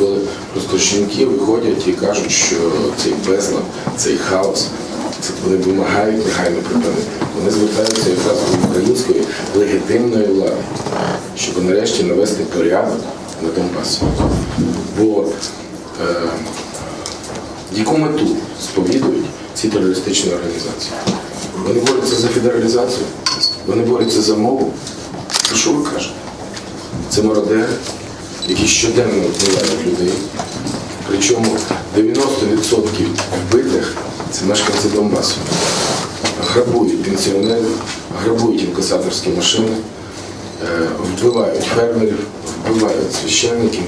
коли просто жінки виходять і кажуть, що цей безлад, цей хаос, це вони вимагають негайно припинити. Вони звертаються якраз до української легітимної влади, щоб нарешті навести порядок на Донбасі. Бо е, яку мету сповідують ці терористичні організації? Вони борються за федералізацію, вони борються за мову. Що ви кажете? Це мародери, які щоденно вбивають людей. Причому 90% вбитих це мешканці Донбасу. Грабують пенсіонерів, грабують інкасаторські машини, е, вбивають фермерів, вбивають священників.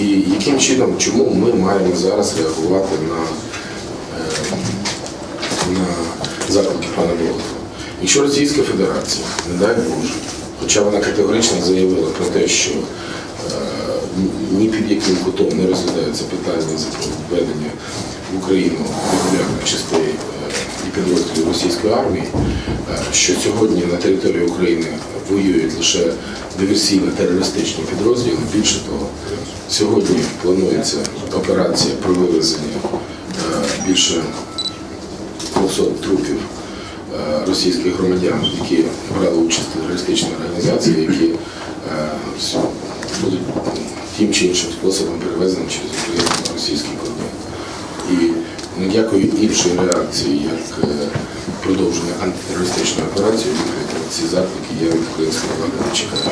І яким чином, чому ми маємо зараз реагувати на, е, на заклики пана Болотова? Якщо Російська Федерація, не дай Боже, хоча вона категорично заявила про те, що е, ні під яким кутом не розглядається питання введення в Україну регулярних частей і підрозділів російської армії, е, що сьогодні на території України воюють лише диверсійно-терористичні підрозділи. Більше того, сьогодні планується операція про вивезення е, більше 200 трупів російських громадян, які брали участь в терористичній організації, які е, будуть тим чи іншим способом перевезені через Україну на російський кордон. І ніякої іншої реакції, як е, продовження антитерористичної операції, ці заклики, я від української влади не чекаю.